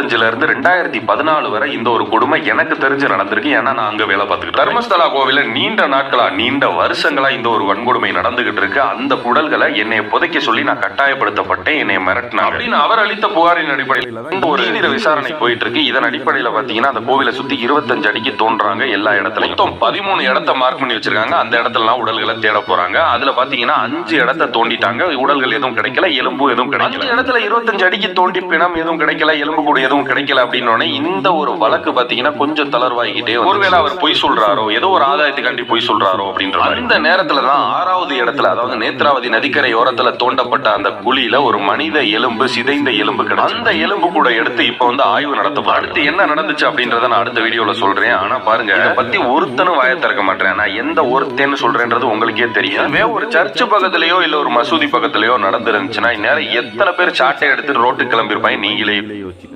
அஞ்சுல இருந்து ரெண்டாயிரத்தி பதினாலு வரை இந்த ஒரு கொடுமை எனக்கு தெரிஞ்சு நடந்திருக்கு. ஏன்னா நான் அங்க வேலை பார்த்துக்கிட்டு தர்மஸ்தலா கோவில நீண்ட நாட்களா நீண்ட வருஷங்களா இந்த ஒரு வன்கொடுமை நடந்துகிட்டு இருக்கு. அந்த குடல்களை என்னை புதைக்க சொல்லி நான் கட்டாயப்படுத்தப்பட்டேன். என்னை மிரட்டினா அப்படின்னு அவர் அளித்த புகாரின் அடிப்படையில் இந்த ஒரு தீவிர விசாரணை போயிட்டு இருக்கு. இதன் அடிப்படையில பாத்தீங்கன்னா அந்த கோவிலை சுத்தி இருபத்தஞ்சு அடிக்கு தோன்றாங்க எல்லா இடத்துலயும். மொத்தம் பதிமூணு இடத்த மார்க் பண்ணி வச்சிருக்காங்க. அந்த இடத்துலலாம் உடல்களை தேட போறாங்க. அதுல பாத்தீங்கன்னா அஞ்சு இடத்த தோண்டிட்டாங்க. உடல்கள் எதுவும் கிடைக்கல எலும்பு எதுவும் கிடைக்கல. இடத்துல இருபத்தஞ்சு அடிக்கு தோண்டி பிணம் எதுவும் கிடைக்கல எலும்பு கூட எதுவும் கிடைக்கல அப்படின்னு இந்த ஒரு வழக்கு பாத்தீங்கன்னா கொஞ்சம் தளர்வாகிக்கிட்டே வந்து ஒருவேளை அவர் பொய் சொல்றாரோ ஏதோ ஒரு ஆதாயத்துக்காண்டி பொய் சொல்றாரோ அப்படின்ற. அந்த நேரத்துல தான் ஆறாவது இடத்துல அதாவது நேத்ராவதி நதிக்கரை ஓரத்துல தோண்டப்பட்ட அந்த குழியில ஒரு மனித எலும்பு சிதைந்த எலும்பு கிடைச்சு அந்த எலும்பு கூட எடுத்து இப்ப வந்து ஆய்வு நடத்த அடுத்து என்ன நடந்துச்சு அப்படின்றத நான் அடுத்த வீடியோல சொல்றேன். ஆனா பாருங்க இதை பத்தி ஒருத்தனும் வாய திறக்க மாட்டேன். நான் எந்த ஒருத்தன்னு சொல்றேன்றது உங்களுக்கே தெரியும். ஒரு சர்ச் பக்கத்துலயோ இல்ல ஒரு மசூதி பக்கத்துலயோ நடந்துருந்துச்சுன்னா இந்நேரம் எத்தனை பேர் சாட்டை எடுத்துட்டு ரோட்டுக்கு கிளம்பியிருப்பாங்க? நீங்களே யோசிச்சு